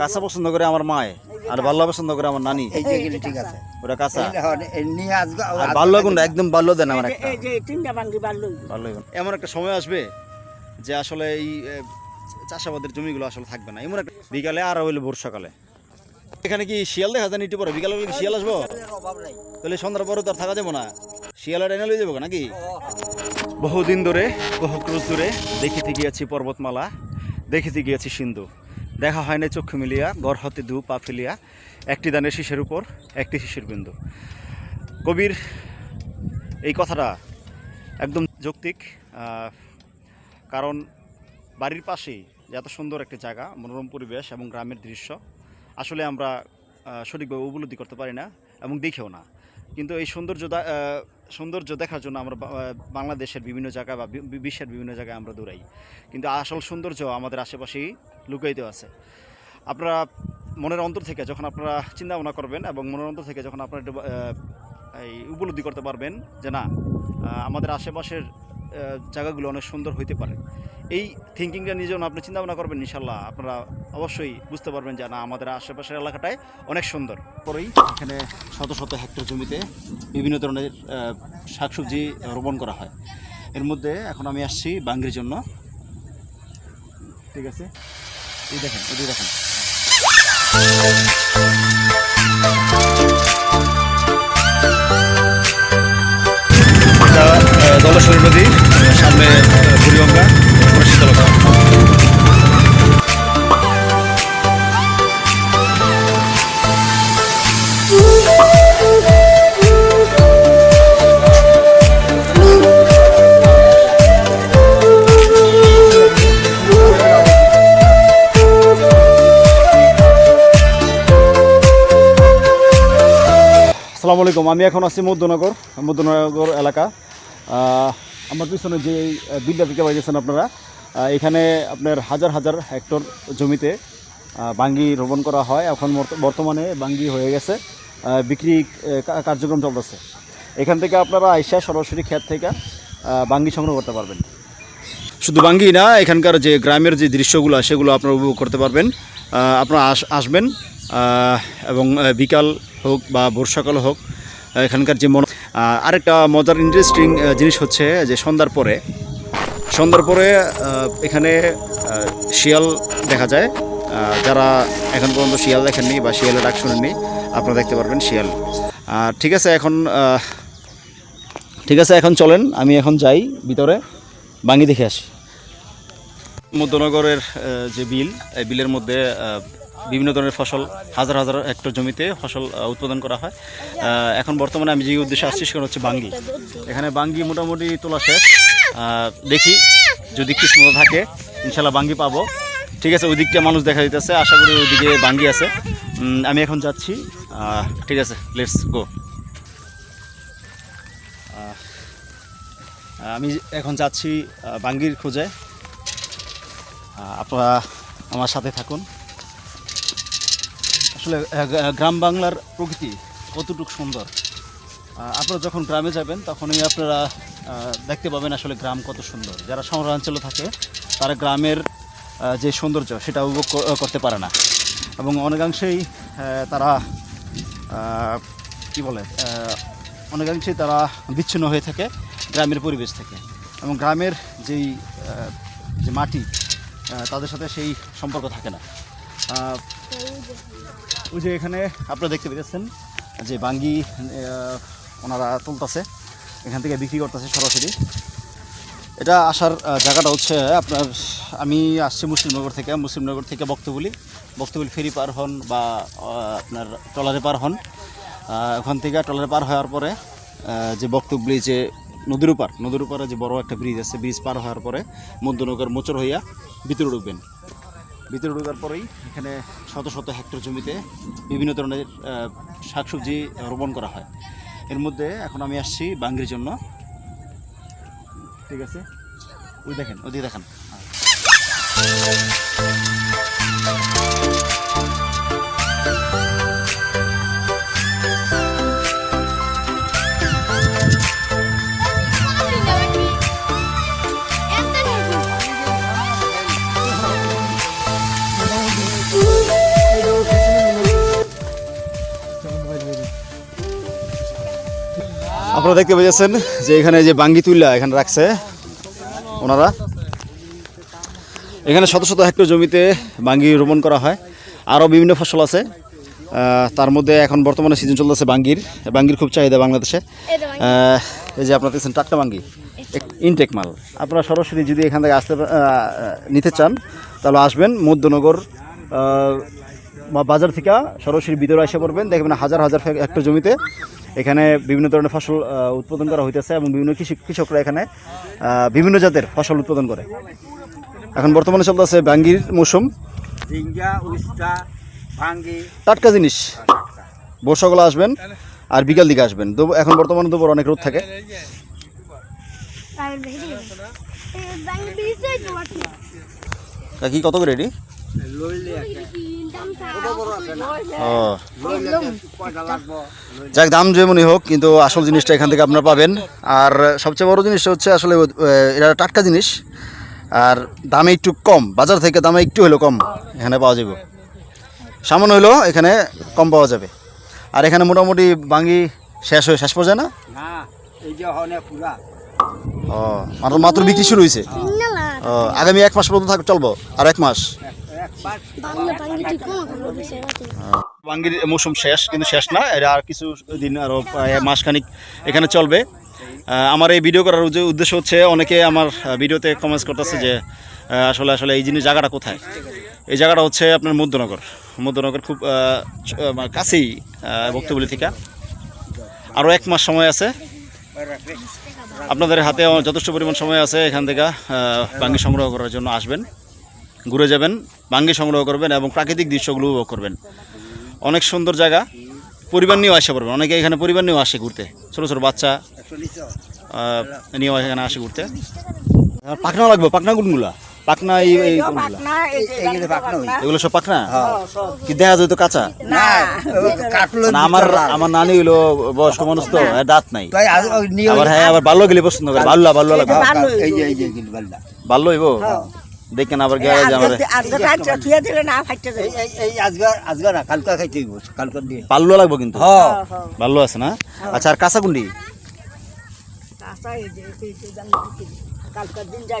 কাঁচা পছন্দ করে আমার মায় আর বাল্য পছন্দ করে আমার নানি। এই ঠিক আছে। ওটা কাঁচা। নিয়ে আর বাল্য কোনটা একদম বাল্য দেন আমার একটা। এই যে তিনটা বাঙ্গি বাড়লই ভালোই এমন একটা সময় আসবে যে আসলে এই চাষাবাদের জমিগুলো আসলে থাকবে না। এমন একটা বিকালে আর হইল ভোর সকালে। এখানে কি শিয়াল দেখা যায় নিতে পারে? বিকালে কি শিয়াল আসব? তাহলে সন্ধ্যার পরে তো আর থাকা যাব না। শিয়ালের এনে লয়ে যাব নাকি? বহুদিন ধরে বহু ক্রুজ ধরে দেখিতে গিয়েছি পর্বতমালা দেখিতে গিয়েছি সিন্ধু। দেখা হয় না চক্ষু মিলিয়া, গড় হতে দু পা ফেলিয়া, একটি দানের শীষের উপর, একটি শিশির বিন্দু। কবির এই কথাটা একদম যৌক্তিক কারণ বাড়ির পাশেই এত সুন্দর একটি জায়গা, মনোরম পরিবেশ এবং গ্রামের দৃশ্য, আসলে আমরা সঠিকভাবে উপলব্ধি করতে পারি না এবং দেখেও না। কিন্তু এই সৌন্দর্য সৌন্দর্য দেখার জন্য আমরা বাংলাদেশের বিভিন্ন জায়গা বা বিশ্বের বিভিন্ন জায়গায় আমরা দৌড়াই। কিন্তু আসল সৌন্দর্য আমাদের আশেপাশেই লুকায়িত আছে। আপনারা মনের অন্তর থেকে যখন আপনারা চিন্তা ভাবনা করবেন এবং মনের অন্তর থেকে যখন আপনারা এই উপলব্ধি করতে পারবেন যে না আমাদের আশেপাশের জায়গাগুলো অনেক সুন্দর হইতে পারে। এই থিঙ্কিংটা নিয়ে যখন আপনি চিন্তা ভাবনা করবেন ইনশাল্লাহ আপনারা অবশ্যই বুঝতে পারবেন যে, না, আমাদের আশেপাশের এলাকাটায় অনেক সুন্দর। পরেই এখানে শত শত হেক্টর জমিতে বিভিন্ন ধরনের শাকসবজি রোপণ করা হয়। এর মধ্যে এখন আমি আসছি বাঙ্গির জন্য। ঠিক আছে? এই দেখেন এই দেখেন। এটা নদী। সামনে বুড়িগঙ্গা শীতলতা আসসালামু আলাইকুম। আমি এখন আছি মধ্যনগর মধ্যনগর এলাকা। আমার পিছনে যে বিলটা দিকে পাইতেছেন আপনারা এখানে আপনার হাজার হাজার হেক্টর জমিতে বাঙ্গি রোপণ করা হয়। এখন বর্তমানে বাঙ্গি হয়ে গেছে বিক্রি কার্যক্রম চলতেছে। এখান থেকে আপনারা আইসা সরাসরি ক্ষেত থেকে বাঙ্গি সংগ্রহ করতে পারবেন। শুধু বাঙ্গি না, এখানকার যে গ্রামের যে দৃশ্যগুলো, সেগুলো আপনারা উপভোগ করতে পারবেন। আপনারা আস- আসবেন এবং বিকাল হোক বা বর্ষাকাল হোক এখানকার যে মন আরেকটা মজার ইন্টারেস্টিং জিনিস হচ্ছে যে সন্ধ্যার পরে সন্ধ্যার পরে এখানে শিয়াল দেখা যায়। যারা এখন পর্যন্ত শিয়াল দেখেননি বা শিয়ালের ডাক শুনেননি, আপনারা দেখতে পারবেন শিয়াল। ঠিক আছে, এখন ঠিক আছে, এখন চলেন, আমি এখন যাই ভিতরে। বাঙি দেখে আসি। মধ্যনগরের যে বিল, এই বিলের মধ্যে বিভিন্ন ধরনের ফসল, হাজার হাজার হেক্টর জমিতে ফসল উৎপাদন করা হয়। এখন বর্তমানে আমি যে উদ্দেশ্যে আসছি সেখানে হচ্ছে বাঙ্গি। এখানে বাঙ্গি মোটামুটি তোলা শেষ। দেখি যদি কিসমত থাকে, ইনশাল্লাহ বাঙ্গি পাবো। ঠিক আছে, ওই দিকটা মানুষ দেখা দিতেছে, আশা করি ওইদিকে বাঙ্গি আছে। আমি এখন যাচ্ছি। ঠিক আছে লেটস গো আমি এখন যাচ্ছি বাঙ্গির খোঁজে। আপনারা আমার সাথে থাকুন। আসলে গ্রাম বাংলার প্রকৃতি কতটুকু সুন্দর। আপনারা যখন গ্রামে যাবেন, তখনই আপনারা দেখতে পাবেন আসলে গ্রাম কত সুন্দর। যারা শহরাঞ্চলে থাকে, তারা গ্রামের যে সৌন্দর্য, সেটা উপভোগ করতে পারে না। এবং অনেকাংশেই তারা কি বলে অনেকাংশেই তারা বিচ্ছিন্ন হয়ে থাকে গ্রামের পরিবেশ থেকে। এবং গ্রামের যেই যে মাটি তাদের সাথে সেই সম্পর্ক থাকে না। ওই যে এখানে আপনারা দেখতে পেয়েছেন যে বাঙ্গি ওনারা তুলতেছে, এখান থেকে বিক্রি করতেছে সরাসরি। এটা আসার জায়গাটা হচ্ছে আপনার, আমি আসছি মুসলিমনগর থেকে মুসলিমনগর থেকে বক্তবলি বক্তবলি ফেরি পার হন বা আপনার ট্রলারে পার হন। ওখান থেকে ট্রলারে পার হওয়ার পরে যে বক্তবলি যে নদীর উপর, নদীর উপরে যে বড় একটা ব্রিজ আছে ব্রিজ পার হওয়ার পরে মধ্যনগর মোচর হইয়া ভিতরে ঢুকবেন। ভিতরে ঢোকার পরেই এখানে শত শত হেক্টর জমিতে বিভিন্ন ধরনের শাকসবজি রোপণ করা হয়। এর মধ্যে এখন আমি আসছি বাঙ্গির জন্য। ঠিক আছে? ওই দেখেন, ওদিকে দেখেন। আপনারা দেখতে পেয়েছেন যে এখানে যে বাঙ্গি তুল্লা এখানে রাখছে ওনারা। এখানে শত শত হেক্টর জমিতে বাঙ্গি রোপণ করা হয়। আরও বিভিন্ন ফসল আছে। তার মধ্যে এখন বর্তমানে সিজন চলতেছে বাঙ্গির। বাঙ্গির খুব চাহিদা বাংলাদেশে। এই যে আপনারা দেখছেন টাটকা বাঙ্গি। ইনটেক মাল। আপনারা সরাসরি যদি এখান থেকে আসতে নিতে চান তাহলে আসবেন মধ্যনগর বা বাজার থেকে সরাসরি ভিতরে এসে পড়বেন। দেখবেন হাজার হাজার হেক্টর জমিতে এখানে বিভিন্ন ধরনের ফসল উৎপাদন করা হইতেছে এবং বিভিন্ন কৃষি কৃষকরা এখানে বিভিন্ন জাতের ফসল উৎপাদন করে। এখন বর্তমানে চলতেছে বাঙ্গির মৌসুম। ঝিঙ্গা উস্তা ভাঙ্গি। টাটকা জিনিস। বর্ষাগুলো আসবেন আর বিকাল দিকে আসবেন। এখন বর্তমানে দুপুর অনেক রোদ থাকে। কাকি কত করে রেডি? যাক দাম যেমনই হোক কিন্তু আসল জিনিসটা এখান থেকে আপনারা পাবেন। আর সবচেয়ে বড় জিনিসটা হচ্ছে আসলে এটা টাটকা জিনিস। আর দামে একটু কম বাজার থেকে দামে একটু হলেও কম এখানে পাওয়া যাবে। সামান্য হলেও এখানে কম পাওয়া যাবে। আর এখানে মোটামুটি বাঙ্গি শেষ হয়ে শেষ পর্যায়ে না? না এই যে হনে পুরা। ও মাত্র বিক্রি শুরু হয়েছে ও, আগামী এক মাস পর্যন্ত থাক চলবো? আর এক মাস। বাঙ্গির মৌসুম শেষ কিন্তু শেষ না এটা আর কিছু দিন আরও মাসখানিক এখানে চলবে। আমার এই ভিডিও করার উদ্দেশ্য হচ্ছে অনেকে আমার ভিডিওতে কমেন্টস করতেছে যে আসলে আসলে এই জিনিস জায়গাটা কোথায়? এই জায়গাটা হচ্ছে আপনার মধ্যনগর। মধ্যনগর খুব মানে কাছেই আহ, বক্তবলি থেকে। আরও এক মাস সময় আছে। আপনাদের হাতে যথেষ্ট পরিমাণ সময় আছে এখান থেকে বাঙ্গি সংগ্রহ করার জন্য আসবেন। ঘুরে যাবেন বাঙ্গি সংগ্রহ করবেন এবং প্রাকৃতিক দৃশ্যগুলো উপভোগ করবেন অনেক সুন্দর জায়গা পরিবার নিয়েও আসে পড়বেন অনেকে এখানে পরিবার নিয়েও আসে ঘুরতে ছোটো ছোটো বাচ্চা নিয়েও এখানে আসে ঘুরতে পাখনা লাগবে পাখনা কোনগুলা এই পাকনা এগুলো সব পাখনা কি দেখা যায় তো কাঁচা না আমার আমার নানি হইল বয়স্ক মানুষ তো দাঁত নাই তাই আজ ওই নিয়ে আবার হ্যাঁ আবার বাল্য গেলে পছন্দ করে বাল্লা বাল্য লাগবে এই যে এই যে গিল বাল্লা বাল্য হইব দেখেন আবার গেলে যে আমার এই এই এই আজগার আজগার না কালকা খাইতে হইব কালকা দিয়ে। বাল্য লাগবে কিন্তু। হ্যাঁ বাল্য আছে না? আচ্ছা আর কাঁচা কুন্ডি?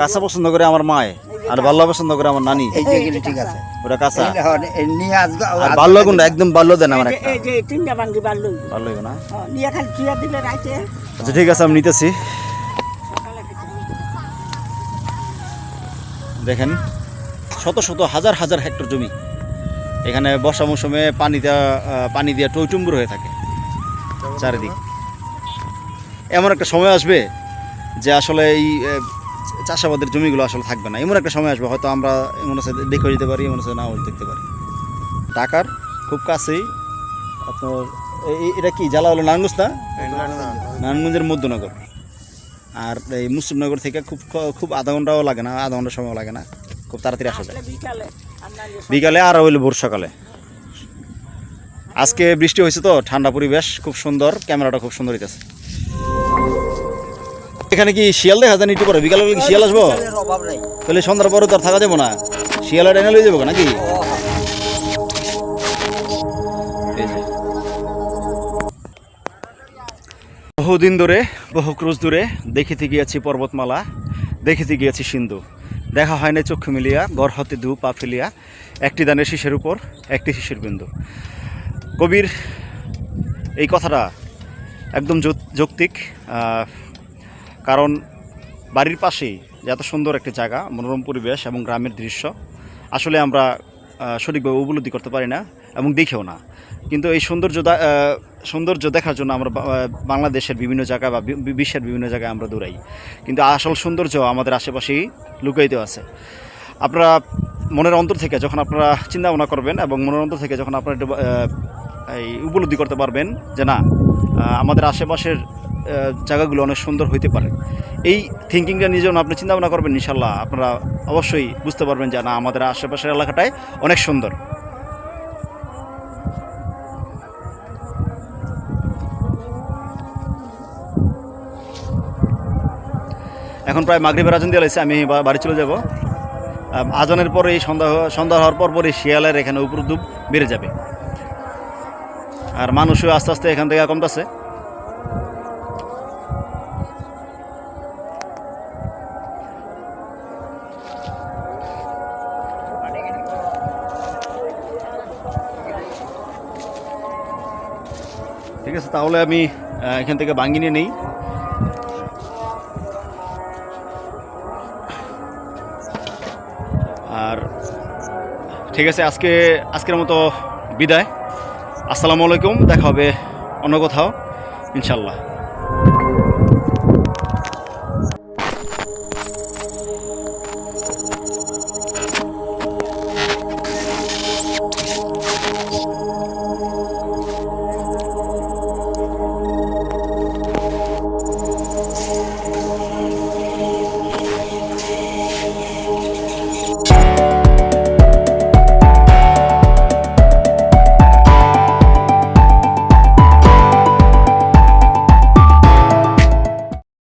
কাঁচা পছন্দ করে আমার মায় আর বাল্য পছন্দ করে আমার নানি। এই যে গিলে ঠিক আছে। ওটা কাঁচা। আজগা আর বাল্য কোনটা একদম বাল্য দেন আমার একটা। এই যে তিনটা বাঙ্গি বাড়লো বাল্য হইব না? নিয়ে খালি চুয়া দিলে রাইতে। আচ্ছা ঠিক আছে আমি নিতেছি। দেখেন শত শত হাজার হাজার হেক্টর জমি। এখানে বর্ষা মৌসুমে পানি দেওয়া পানি দেওয়া টইটুম্বুর হয়ে থাকে চারিদিক। এমন একটা সময় আসবে যে আসলে এই চাষাবাদের জমিগুলো আসলে থাকবে না। এমন একটা সময় আসবে হয়তো আমরা এমন আছে দেখে যেতে পারি এমন আছে নাও দেখতে পারি। ঢাকার খুব কাছেই আপনার এটা কি জ্বালা হলো নারায়ণগঞ্জ না? নারায়ণগঞ্জের মধ্যনগর। আর এই মুসলিমনগর থেকে খুব খুব আধা ঘন্টাও লাগে না, আধা ঘণ্টা সময় লাগে না। খুব তাড়াতাড়ি আসা যায়। বিকালে আর হইল ভোর সকালে। আজকে বৃষ্টি হয়েছে তো, ঠান্ডা পরিবেশ, খুব সুন্দর, ক্যামেরাটা খুব সুন্দর হইতেছে। এখানে কি শিয়াল দেখা যায় একটু পরে? বিকালে শিয়াল আসব? তাহলে সন্ধ্যার পরে তো আর থাকা যাব না। শিয়ালের এনে লয়ে যাব নাকি? বহুদিন ধরে, বহু ক্রুজ দূরে দেখিতে গিয়েছি পর্বতমালা, দেখিতে গিয়েছি সিন্ধু। দেখা হয় না চক্ষু মিলিয়া গড় হতে দু পা ফেলিয়া, একটি দানের শীষের উপর, একটি শিশির বিন্দু। কবির এই কথাটা একদম যৌক্তিক কারণ বাড়ির পাশেই এত সুন্দর একটি জায়গা, মনোরম পরিবেশ এবং গ্রামের দৃশ্য, আসলে আমরা সঠিকভাবে উপলব্ধি করতে পারি না। এবং দেখেও না। কিন্তু এই সৌন্দর্য সৌন্দর্য দেখার জন্য আমরা বাংলাদেশের বিভিন্ন জায়গায় বা বিশ্বের বিভিন্ন জায়গায় আমরা দৌড়াই। কিন্তু আসল সৌন্দর্য আমাদের আশেপাশেই লুকাইতে আছে। আপনারা মনের অন্তর থেকে যখন আপনারা চিন্তা ভাবনা করবেন এবং মনের অন্তর থেকে যখন আপনারা একটু এই উপলব্ধি করতে পারবেন যে না আমাদের আশেপাশের জায়গাগুলো অনেক সুন্দর হইতে পারে। এই থিঙ্কিংটা নিয়ে যখন আপনি চিন্তা ভাবনা করবেন, ইনশাল্লাহ আপনারা অবশ্যই বুঝতে পারবেন যে না, আমাদের আশেপাশের এলাকাটাই অনেক সুন্দর। এখন প্রায় মাগরীবের আজান দিয়ে লাগছে আমি বাড়ি চলে যাব। আজনের পর এই সন্ধ্যা সন্ধ্যা হওয়ার পর পরই শিয়ালের এখানে উপরুদ্রুপ বেড়ে যাবে। আর মানুষও আস্তে আস্তে এখান থেকে কমতেছে। ঠিক আছে, তাহলে আমি এখান থেকে বাঙ্গি নেই। আর ঠিক আছে আজকে আজকের মতো বিদায়। আসসালামু আলাইকুম দেখা হবে অন্য কোথাও ইনশাল্লাহ